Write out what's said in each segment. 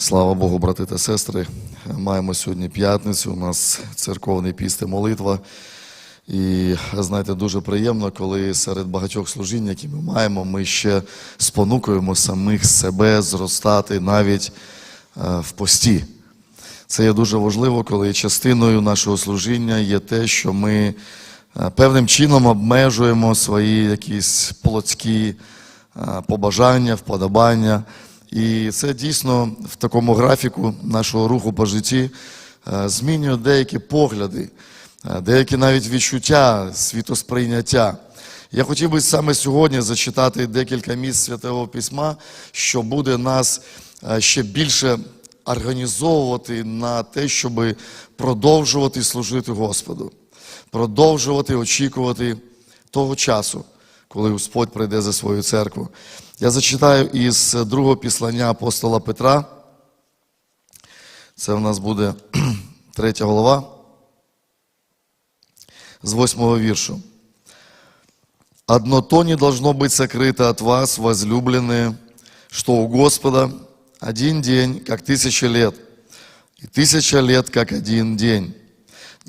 Слава Богу, брати та сестри. Маємо сьогодні п'ятницю. У нас церковний піст і молитва. І знаєте, дуже приємно, коли серед багатьох служінь, які ми маємо, ми ще спонукуємо самих себе зростати навіть е, в пості. Це є дуже важливо, коли частиною нашого служіння є те, що ми е, певним чином обмежуємо свої якісь плотські е, побажання, вподобання. І це дійсно в такому графіку нашого руху по житті е, змінює деякі погляди, е, деякі навіть відчуття, світосприйняття. Я хотів би саме сьогодні зачитати декілька місць Святого Письма, що буде нас е, ще більше організовувати на те, щоб продовжувати служити Господу, продовжувати очікувати того часу, коли Господь прийде за свою церкву. Я зачитаю із другого післання апостола Петра. Це в нас буде третя голова з восьмого віршу. Одно то не должно быть сокрыто от вас, возлюбленные, что у Господа один день, как тысяча лет, и тысяча лет, как один день.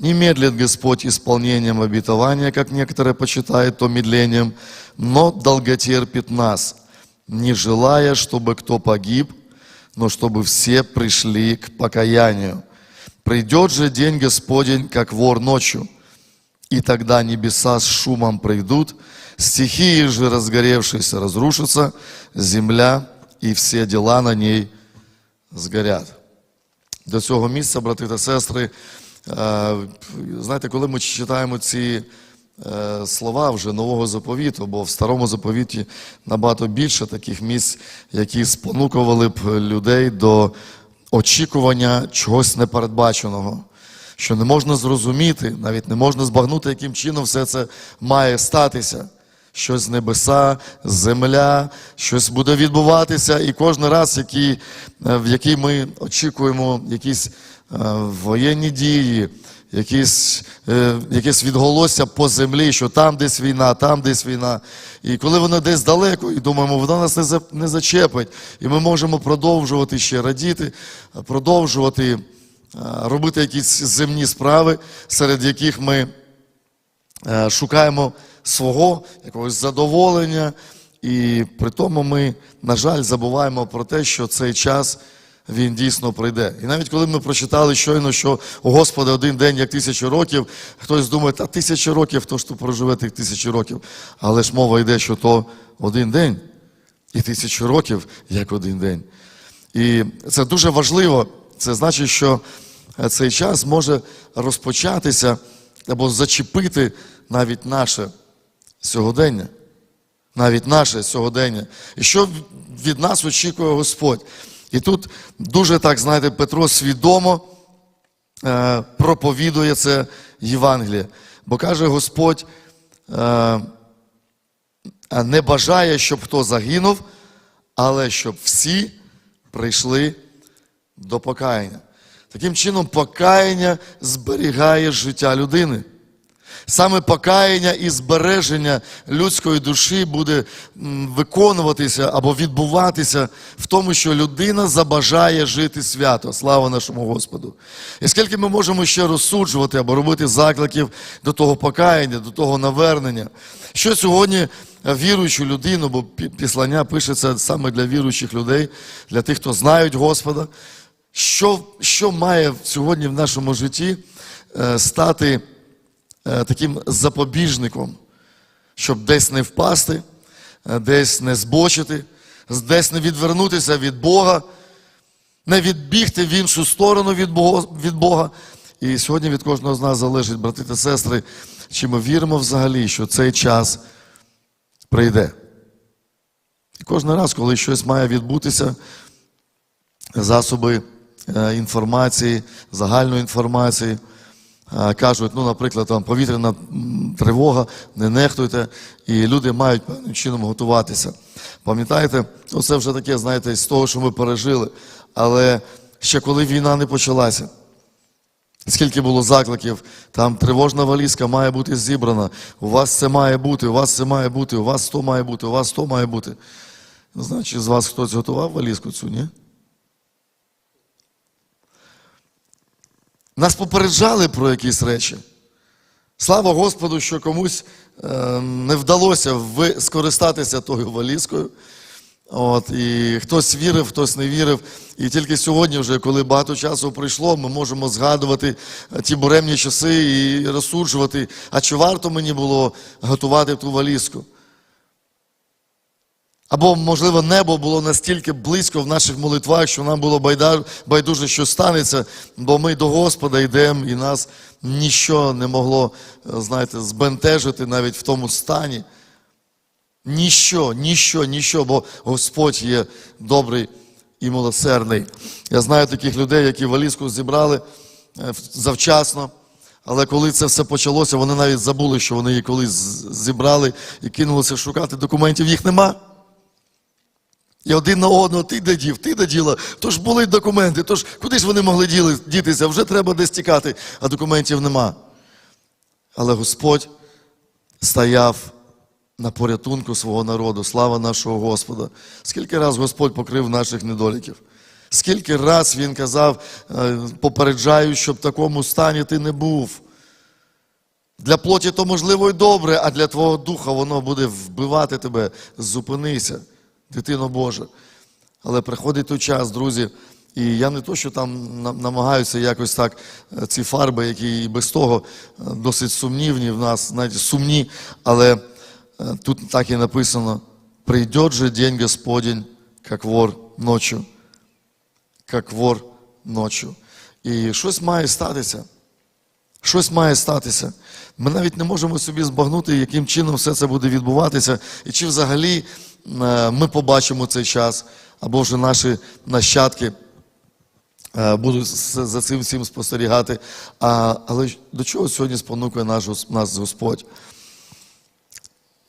Не медлит Господь исполнением обетования, как некоторые почитают то медлением, но долготерпит нас, не желая, чтобы кто погиб, но чтобы все пришли к покаянию. Придет же день Господень, как вор ночью, и тогда небеса с шумом придут, стихии же разгоревшиеся разрушатся, земля і всі діла на ній згорять. До цього місця, брати та сестри, е, Знаєте, коли ми читаємо ці е, слова вже нового заповіту, бо в старому заповіті набагато більше таких місць, які спонукували б людей до очікування чогось непередбаченого що не можна зрозуміти, навіть не можна збагнути, яким чином все це має статися. Щось небеса, земля, щось буде відбуватися, і кожен раз, який, е, в який ми очікуємо якісь е, воєнні дії, якісь, е, якесь відголосся по землі, що там десь війна, там десь війна. І коли воно десь далеко, і думаємо, воно нас не зачепить, і ми можемо продовжувати ще радіти, продовжувати е, робити якісь земні справи, серед яких ми е, шукаємо свого якогось задоволення, і при тому ми, на жаль, забуваємо про те, що цей час він дійсно прийде. І навіть коли ми прочитали щойно, що у Господа один день як тисячу років, хтось думає, та тисяча років, хто ж то проживе тих тисячу років. Але ж мова йде, що то один день і тисячу років як один день. І це дуже важливо. Це значить, що цей час може розпочатися або зачепити навіть наше сьогодення. Навіть наше сьогодення. І що від нас очікує Господь? І тут дуже так, знаєте, Петро свідомо е, проповідує це Євангеліє. Бо каже Господь, е, не бажає, щоб хто загинув, але щоб всі прийшли до покаяння. Таким чином, покаяння зберігає життя людини. Саме покаяння і збереження людської душі буде виконуватися або відбуватися в тому, що людина забажає жити свято. Слава нашому Господу. І скільки ми можемо ще розсуджувати або робити закликів до того покаяння, до того навернення, що сьогодні віруючу людину, бо пі- післання пишеться саме для віруючих людей, для тих, хто знають Господа, що, що має сьогодні в нашому житті е, стати таким запобіжником, щоб десь не впасти, е, десь не збочити, десь не відвернутися від Бога, не відбігти в іншу сторону від Бога. І сьогодні від кожного з нас залежить, брати та сестри, чи ми віримо взагалі, що цей час прийде. І кожен раз, коли щось має відбутися, засоби е, інформації, загальної інформації. Кажуть, ну, наприклад, там повітряна тривога, не нехтуйте, і люди мають певним чином готуватися. Пам'ятаєте, ну це вже таке, знаєте, з того, що ми пережили. Але ще коли війна не почалася, скільки було закликів, там тривожна валізка має бути зібрана, у вас це має бути, у вас це має бути, у вас то має бути, у вас то має бути. Ну, Значить, з вас хтось готував валізку цю, ні? Нас попереджали про якісь речі. Слава Господу, що комусь е, не вдалося скористатися тою валізкою. От, і хтось вірив, хтось не вірив. І тільки сьогодні, вже, коли багато часу пройшло, ми можемо згадувати е, ті буремні часи і розсуджувати, а чи варто мені було готувати ту валізку. Або, можливо, небо було настільки близько в наших молитвах, що нам було байдуже, що станеться, бо ми до Господа йдемо, і нас ніщо не могло, е, знаєте, збентежити навіть в тому стані. Ніщо, ніщо, ніщо, бо Господь є добрий і милосердний. Я знаю таких людей, які валізку зібрали е, завчасно, але коли це все почалося, вони навіть забули, що вони її колись зібрали і кинулися шукати документів, їх нема. І один на одного, ти де дів, ти де діла, то ж були документи, то ж куди ж вони могли діли, дітися, вже треба десь тікати, а документів нема. Але Господь стояв на порятунку свого народу, слава нашого Господа. Скільки раз Господь покрив наших недоліків? Скільки раз Він казав, е, попереджаю, щоб в такому стані ти не був. Для плоті то можливо і добре, а для твого духа воно буде вбивати тебе. Зупинися, дитино Божа. Але приходить той час, друзі, і я не то, що там на- намагаюся якось так е, ці фарби, які і без того е, досить сумнівні в нас, навіть сумні, але е, тут так і написано: прийдет же день Господень, як вор ночью, як вор ночью. І щось має статися. Щось має статися. Ми навіть не можемо собі збагнути, яким чином все це буде відбуватися, і чи взагалі ми побачимо цей час, або вже наші нащадки е, будуть за цим всім спостерігати. Але до чого сьогодні спонукує наш, нас Господь?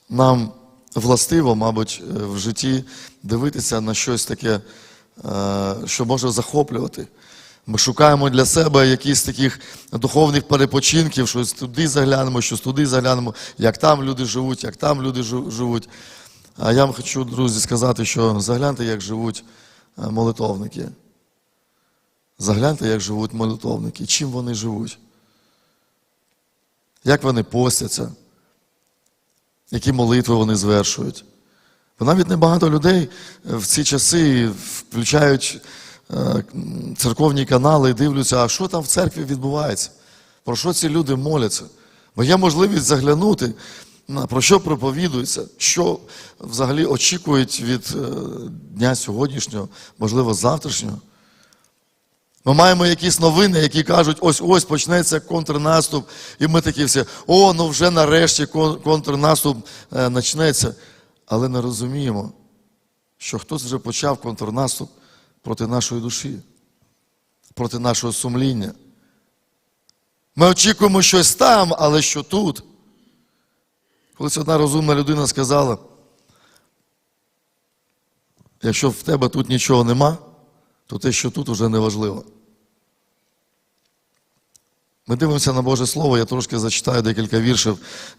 Нам властиво, мабуть, е, в житті дивитися на щось таке, е, що може захоплювати. Ми шукаємо для себе якісь таких духовних перепочинків, щось туди заглянемо, щось туди заглянемо, як там люди живуть, як там люди живуть. А я вам хочу, друзі, сказати, що загляньте, як живуть е, молитовники. Загляньте, як живуть молитовники, чим вони живуть, як вони постяться, які молитви вони звершують. Бо навіть небагато людей е, в ці часи включають е, церковні канали і дивляться, а що там в церкві відбувається, про що ці люди моляться. Бо є можливість заглянути, про що проповідується, що взагалі очікують від е, дня сьогоднішнього, можливо, завтрашнього. Ми маємо якісь новини, які кажуть, ось ось почнеться контрнаступ, і ми такі всі, о, ну вже нарешті контрнаступ е, почнеться. Але не розуміємо, що хтось вже почав контрнаступ проти нашої душі, проти нашого сумління. Ми очікуємо щось там, але що тут. Колись одна розумна людина сказала, якщо в тебе тут нічого нема, то те, що тут, уже не важливо. Ми дивимося на Боже Слово, я трошки зачитаю декілька віршів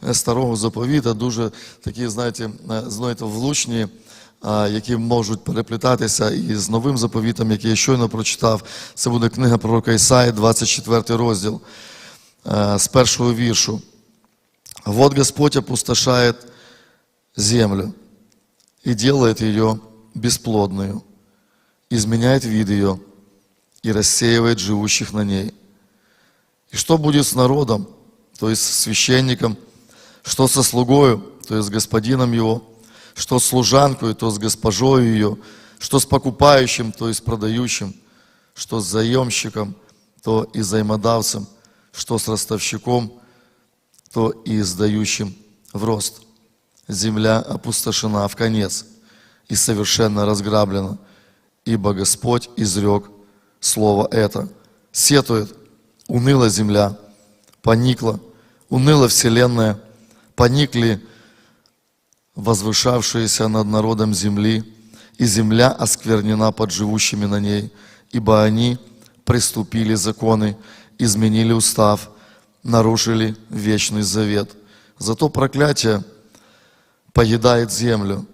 е, старого заповіта, дуже такі, знаєте, е, знаєте, влучні, які можуть переплітатися і з новим заповітом, який я щойно прочитав. Це буде книга пророка Ісаї, 24 розділ е, з першого віршу. Вот Господь опустошает землю и делает ее бесплодную, изменяет вид ее и рассеивает живущих на ней. И что будет с народом, то есть с священником, что со слугою, то есть с господином его, что с служанкой, то с госпожою ее, что с покупающим, то есть продающим, что с заемщиком, то и займодавцем, что с ростовщиком, то и сдающим в рост. Земля опустошена в конец и совершенно разграблена, ибо Господь изрек слово это. Сетует, уныла земля, поникла, уныла вселенная, поникли возвышавшиеся над народом земли, и земля осквернена под живущими на ней, ибо они приступили законы, изменили устав, нарушили вечный завет. Зато проклятие поедает землю,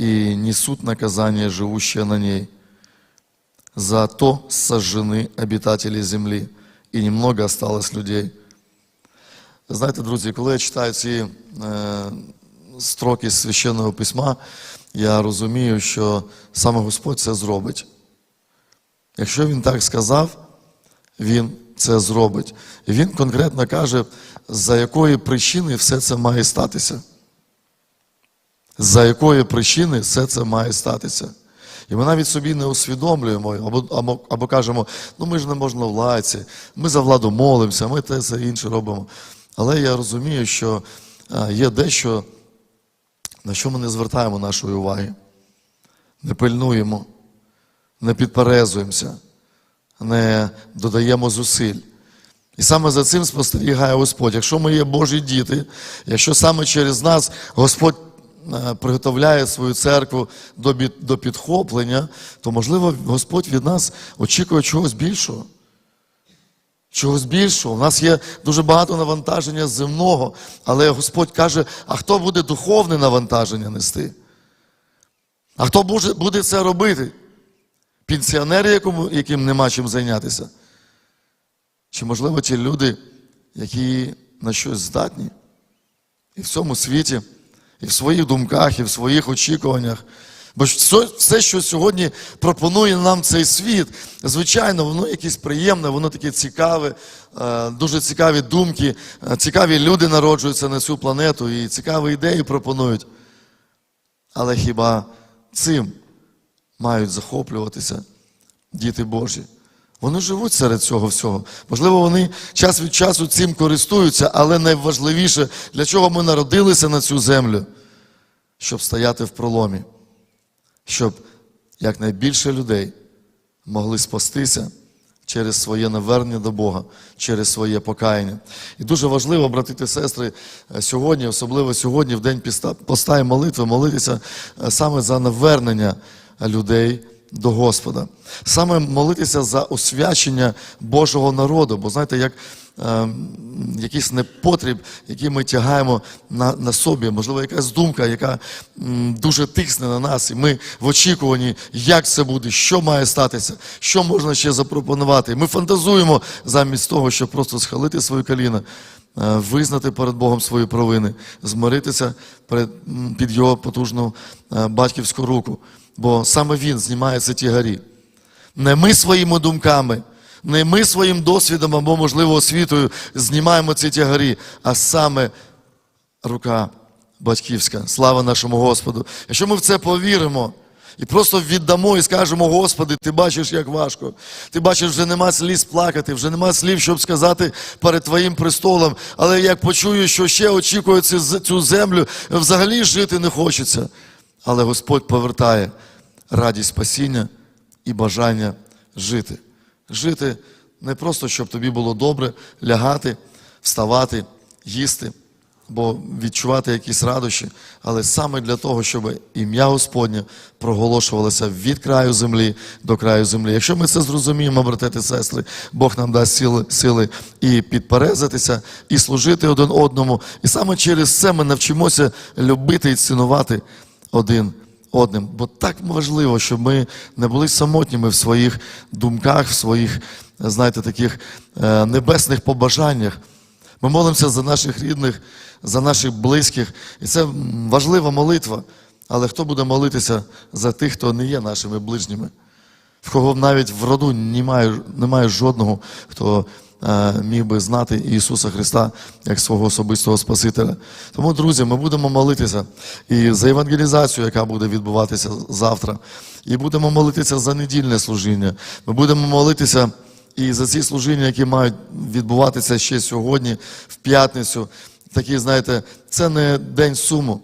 и несут наказание живущие на ней. За то сожжены обитатели земли, и немного осталось людей. Знаєте, друзі, коли я читаю ці е, строки з священного письма, я розумію, що саме Господь це зробить. Якщо він так сказав, він це зробить. І він конкретно каже, за якої причини все це має статися. За якої причини все це має статися. І ми навіть собі не усвідомлюємо, або, або, або кажемо, ну ми ж не можна владці, ми за владу молимося, ми те це інше робимо. Але я розумію, що а, є дещо, на що ми не звертаємо нашої уваги, не пильнуємо, не підперезуємося, не додаємо зусиль. І саме за цим спостерігає Господь. Якщо ми є Божі діти, якщо саме через нас Господь е, приготовляє свою церкву до, підхоплення, то, можливо, Господь від нас очікує чогось більшого. Чогось більшого. У нас є дуже багато навантаження земного, але Господь каже, а хто буде духовне навантаження нести? А хто буде, буде це робити? Пенсіонери, якому, яким нема чим зайнятися? Чи, можливо, ті люди, які на щось здатні і в цьому світі, і в своїх думках, і в своїх очікуваннях. Бо все, що сьогодні пропонує нам цей світ, звичайно, воно якесь приємне, воно таке цікаве, е, дуже цікаві думки, е, цікаві люди народжуються на цю планету і цікаві ідеї пропонують. Але хіба цим мають захоплюватися діти Божі? Вони живуть серед цього всього. Можливо, вони час від часу цим користуються, але найважливіше, для чого ми народилися на цю землю, щоб стояти в проломі, щоб якнайбільше людей могли спастися через своє навернення до Бога, через своє покаяння. І дуже важливо, брати та сестри, е, сьогодні, особливо сьогодні, в день поста і молитви, молитися е, саме за навернення людей до Господа. Саме молитися за освячення Божого народу. Бо знаєте, як е, якийсь непотріб, який ми тягаємо на, на собі, можливо, якась думка, яка м, дуже тисне на нас, і ми в очікуванні, як це буде, що має статися, що можна ще запропонувати. Ми фантазуємо замість того, щоб просто схилити свої коліна. е, Визнати перед Богом свої провини, змиритися перед, під Його потужну е, батьківську руку. Бо саме Він знімає ці тягарі. Не ми своїми думками, не ми своїм досвідом або, можливо, освітою знімаємо ці тягарі, а саме рука батьківська. Слава нашому Господу. Якщо ми в це повіримо і просто віддамо і скажемо, Господи, ти бачиш, як важко. Ти бачиш, вже нема сліз плакати, вже нема слів, щоб сказати перед Твоїм престолом. Але як почую, що ще очікує цю землю, взагалі жити не хочеться. Але Господь повертає радість спасіння і бажання жити. Жити не просто, щоб тобі було добре лягати, вставати, їсти, бо відчувати якісь радощі, але саме для того, щоб ім'я Господнє проголошувалося від краю землі до краю землі. Якщо ми це зрозуміємо, брати та сестри, Бог нам дасть сили, сили і підперезатися, і служити один одному. І саме через це ми навчимося любити і цінувати один одним. Бо так важливо, щоб ми не були самотніми в своїх думках, в своїх, знаєте, таких е, небесних побажаннях. Ми молимося за наших рідних, за наших близьких. І це важлива молитва. Але хто буде молитися за тих, хто не є нашими ближніми? В кого навіть в роду немає, немає жодного, хто міг би знати Ісуса Христа як свого особистого Спасителя. Тому, друзі, ми будемо молитися і за евангелізацію, яка буде відбуватися завтра, і будемо молитися за недільне служіння. Ми будемо молитися і за ці служіння, які мають відбуватися ще сьогодні, в п'ятницю. Такі, знаєте, це не день суму,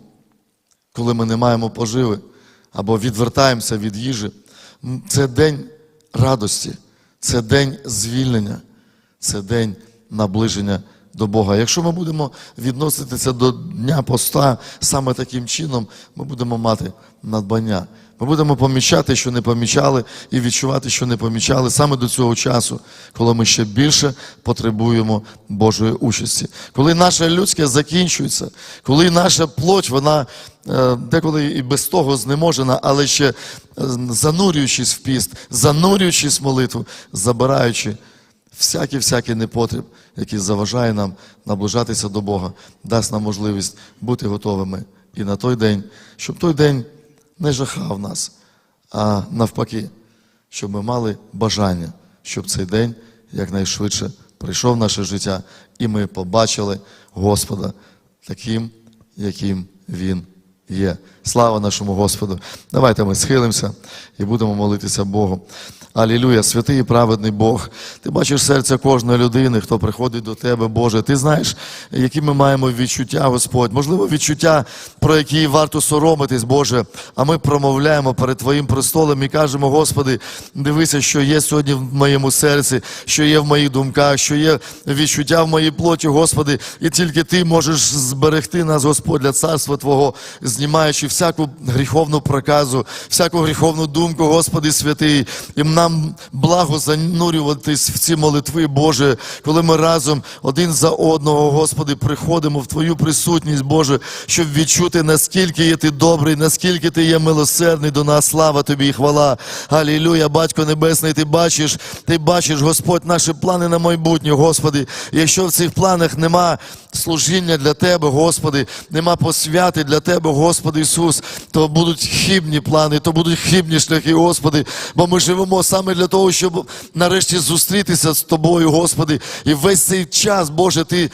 коли ми не маємо поживи або відвертаємося від їжі. Це день радості, це день звільнення, це день наближення до Бога. Якщо ми будемо відноситися до Дня поста саме таким чином, ми будемо мати надбання. Ми будемо помічати, що не помічали, і відчувати, що не помічали саме до цього часу, коли ми ще більше потребуємо Божої участі. Коли наше людське закінчується, коли наша плоть, вона е, деколи і без того знеможена, але ще е, занурюючись в піст, занурюючись в молитву, забираючи всякий-всякий непотріб, який заважає нам наближатися до Бога, дасть нам можливість бути готовими і на той день, щоб той день не жахав нас, а навпаки, щоб ми мали бажання, щоб цей день якнайшвидше прийшов в наше життя, і ми побачили Господа таким, яким Він є. Слава нашому Господу. Давайте ми схилимося і будемо молитися Богу. Алілюя, святий і праведний Бог. Ти бачиш серце кожної людини, хто приходить до тебе, Боже. Ти знаєш, які ми маємо відчуття, Господь. Можливо, відчуття, про які варто соромитись, Боже. А ми промовляємо перед Твоїм престолом і кажемо, Господи, дивися, що є сьогодні в моєму серці, що є в моїх думках, що є відчуття в моїй плоті, Господи, і тільки Ти можеш зберегти нас, Господь, для царства Твого, знімаючи всяку гріховну проказу, всяку гріховну думку, Господи святий, і нам благо занурюватись в ці молитви, Боже, коли ми разом один за одного, Господи, приходимо в Твою присутність, Боже, щоб відчути, наскільки є Ти добрий, наскільки Ти є милосердний до нас. Слава Тобі і хвала. Алілюя, Батько Небесний, Ти бачиш, Ти бачиш, Господь, наші плани на майбутнє, Господи. Якщо в цих планах нема служіння для Тебе, Господи, нема посвяти для Тебе, Господи Ісус, то будуть хибні плани, то будуть хибні шляхи, Господи, бо ми живемо саме для того, щоб нарешті зустрітися з Тобою, Господи. І весь цей час, Боже, Ти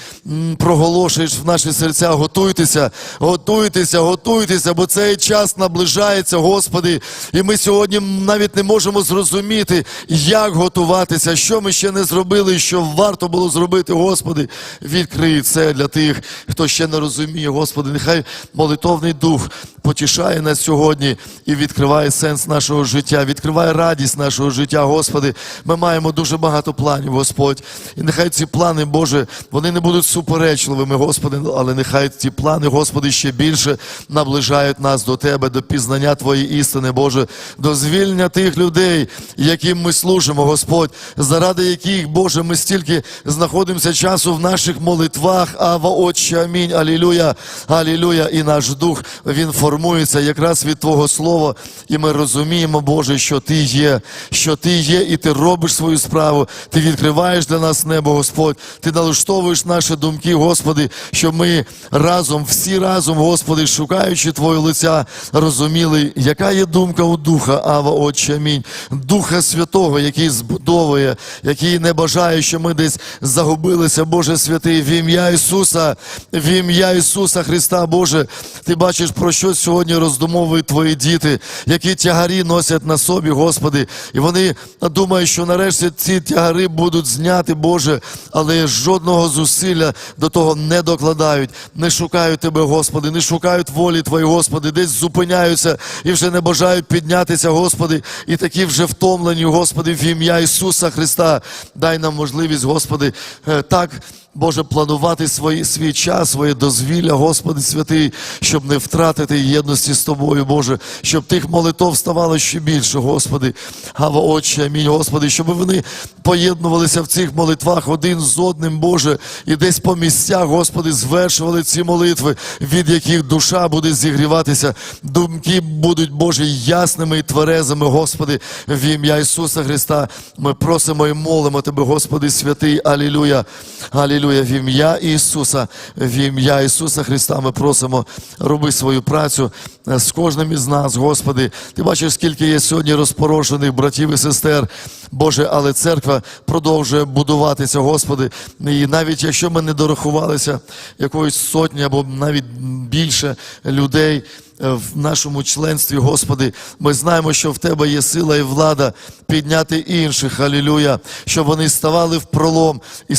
проголошуєш в наші серця, готуйтеся, готуйтеся, готуйтеся, бо цей час наближається, Господи. І ми сьогодні навіть не можемо зрозуміти, як готуватися, що ми ще не зробили, що варто було зробити, Господи. Відкрий це для тих, хто ще не розуміє, Господи. Нехай молитовний дух потішає нас сьогодні і відкриває сенс нашого життя, відкриває радість нашого життя, Господи. Ми маємо дуже багато планів, Господь. І нехай ці плани, Боже, вони не будуть суперечливими, Господи, але нехай ці плани, Господи, ще більше наближають нас до Тебе, до пізнання Твоєї істини, Боже, до звільнення тих людей, яким ми служимо, Господь, заради яких, Боже, ми стільки знаходимося часу в наших молитвах. Ава, Отче, амінь. Алілюя, алілюя. І наш дух, він формується якраз від Твого Слова. І ми розуміємо, Боже, що Ти є, що Ти є, і Ти робиш свою справу. Ти відкриваєш для нас небо, Господь. Ти налаштовуєш наші думки, Господи, щоб ми разом, всі разом, Господи, шукаючи Твоє лиця, розуміли, яка є думка у Духа, Ава, Отче, амінь. Духа Святого, який збудовує, який не бажає, що ми десь загубилися, Боже святий, в ім'я Ісуса, в ім'я Ісуса Христа, Боже. Ти бачиш, про що сьогодні роздумовують Твої діти, які тягарі носять на собі, Господи. І вони думають, що нарешті ці тягари будуть зняти, Боже, але жодного зусилля до того не докладають, не шукають Тебе, Господи, не шукають волі Твої, Господи, десь зупиняються і вже не бажають піднятися, Господи, і такі вже втомлені, Господи, в ім'я Ісуса Христа. Дай нам можливість, Господи, е, так. Боже, планувати свої, свій час, своє дозвілля, Господи святий, щоб не втратити єдності з Тобою, Боже, щоб тих молитов ставало ще більше, Господи. Гава, Отче, амінь, Господи, щоб вони поєднувалися в цих молитвах один з одним, Боже, і десь по місцях, Господи, звершували ці молитви, від яких душа буде зігріватися, думки будуть, Боже, ясними і тверезими, Господи, в ім'я Ісуса Христа. Ми просимо і молимо Тебе, Господи, святий, Алілюя, Алілюя, в ім'я Ісуса, в ім'я Ісуса Христа ми просимо, роби свою працю з кожним із нас, Господи. Ти бачиш, скільки є сьогодні розпорошених братів і сестер, Боже, але церква продовжує будуватися, Господи. І навіть якщо ми не дорахувалися якоїсь сотні або навіть більше людей. е, В нашому членстві, Господи, ми знаємо, що в Тебе є сила і влада підняти інших, Алілюя, щоб вони ставали в пролом і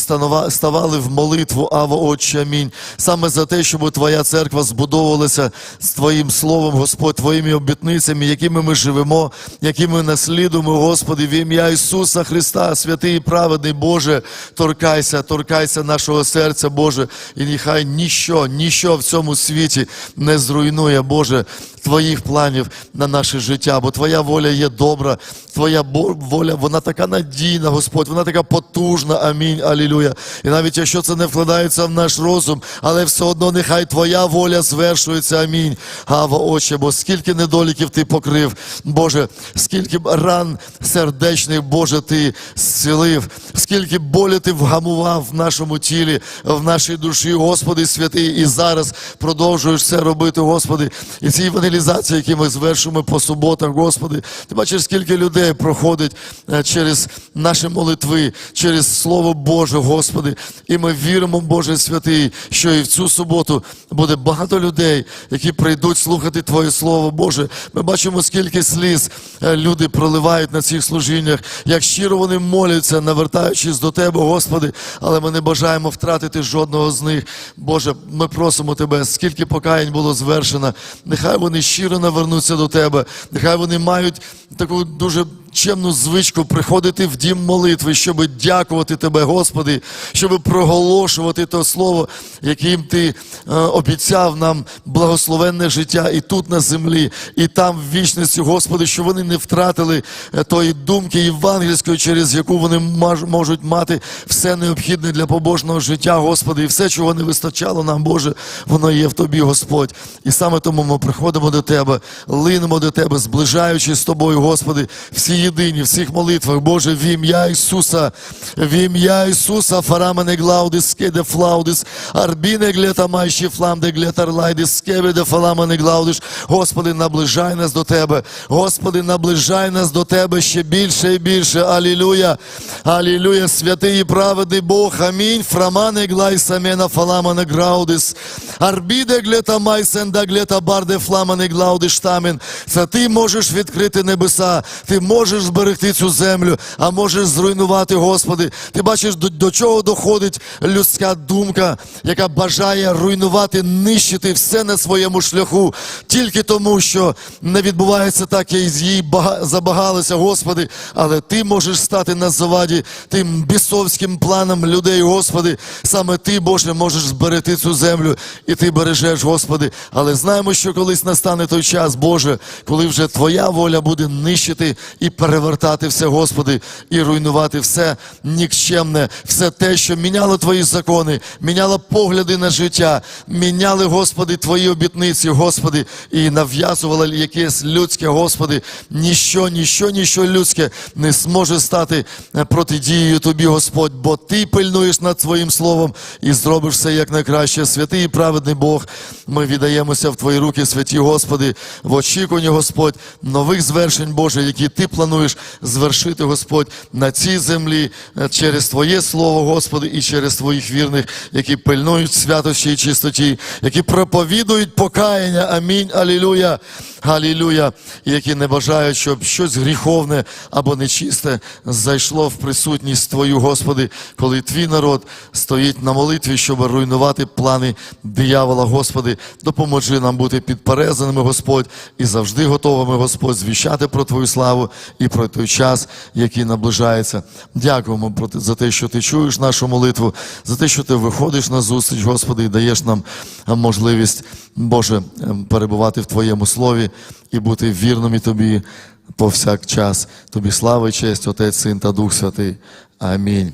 ставали в молитву, Ава, Отче, амінь. Саме за те, щоб Твоя церква збудовувалася з Твоїм Словом, Господь, Твоїми обітницями, якими ми живемо, якими наслідуємо, Господи, в ім'я Ісуса Христа, святий і праведний Боже, торкайся, торкайся нашого серця, Боже, і нехай ніщо, ніщо в цьому світі не зруйнує, Боже, Твоїх планів на наше життя, бо Твоя воля є добра, Твоя воля, вона така надійна, Господь, вона така потужна. Амінь. Алілюя. І навіть якщо це не вкладається в наш розум, але все одно нехай Твоя воля звершується. Амінь. Гава, Отче, бо скільки недоліків Ти покрив, Боже, скільки ран сердечних, Боже, Ти зцілив, скільки болю Ти вгамував в нашому тілі, в нашій душі, Господи святий, і зараз продовжуєш це робити, Господи. І ці евангелізації, які ми звершуємо по суботах, Господи, ти бачиш, скільки людей проходить е, через наші молитви, через Слово Боже, Господи. І ми віримо, Боже святий, що і в цю суботу буде багато людей, які прийдуть слухати Твоє Слово, Боже. Ми бачимо, скільки сліз е, люди проливають на цих служіннях, як щиро вони моляться, навертаючись до Тебе, Господи, але ми не бажаємо втратити жодного з них. Боже, ми просимо Тебе, скільки покаянь було звершено, нехай вони щиро навернуться до Тебе, нехай вони мають таку дуже чемну звичку приходити в дім молитви, щоб дякувати Тебе, Господи, щоб проголошувати те слово, яким Ти е, обіцяв нам благословенне життя і тут на землі, і там в вічності, Господи, що вони не втратили е, тої думки євангельської, через яку вони можуть мати все необхідне для побожного життя, Господи, і все, чого не вистачало нам, Боже, воно є в Тобі, Господь. І саме тому ми приходимо до Тебе, линемо до Тебе, зближаючись з Тобою, Господи, всі єдині, в всіх молитвах, Боже, в ім'я Ісуса, в ім'я Ісуса, фарамене глаудис, скеде флаудис, арбіне глета майші фламде глетар лайдис, скебеде фаламене глаудиш. Господи, наближай нас до Тебе. Господи, наближай нас до Тебе ще більше і більше. Алілюя. Алілюя, святий і праведний Бог. Амінь. Фрамане глай самена фаламане граудис. Арбіде глета майсенда глета барде фламане глаудиш тамен. Це ти можеш відкрити небеса, ти можеш зберегти цю землю, а можеш зруйнувати, Господи. Ти бачиш, до, до чого доходить людська думка, яка бажає руйнувати, нищити все на своєму шляху, тільки тому, що не відбувається так, як їй бага- забагалося, Господи. Але ти можеш стати на заваді тим бісовським планам людей, Господи. Саме ти, Боже, можеш зберегти цю землю, і ти бережеш, Господи. Але знаємо, що колись настане той час, Боже, коли вже Твоя воля буде нищити і перевертати все, Господи, і руйнувати все нікчемне, все те, що міняло Твої закони, міняло погляди на життя, міняли, Господи, Твої обітниці, Господи, і нав'язувало якесь людське, Господи, ніщо, ніщо, ніщо людське не зможе стати е, протидією Тобі, Господь, бо Ти пильнуєш над Своїм словом і зробиш все як найкраще. Святий і праведний Бог, ми віддаємося в Твої руки, святі Господи, в очікуванні, Господь, нових звершень, Боже, які Ти плануєш звершити, Господь, на цій землі е, через Твоє Слово, Господи, і через Твоїх вірних, які пильнують святості і чистоті, які проповідують покаяння. Амінь. Алілюя. Алілюя. І які не бажають, щоб щось гріховне або нечисте зайшло в присутність Твою, Господи, коли Твій народ стоїть на молитві, щоб руйнувати плани диявола, Господи, допоможи нам бути підперезаними, Господь, і завжди готовими, Господь, звіщати про Твою славу і про той час, який наближається. Дякуємо за те, що Ти чуєш нашу молитву, за те, що Ти виходиш на зустріч, Господи, і даєш нам можливість, Боже, ем, перебувати в Твоєму слові і бути вірним і Тобі повсякчас. Тобі слава і честь, Отець, Син та Дух Святий. Амінь.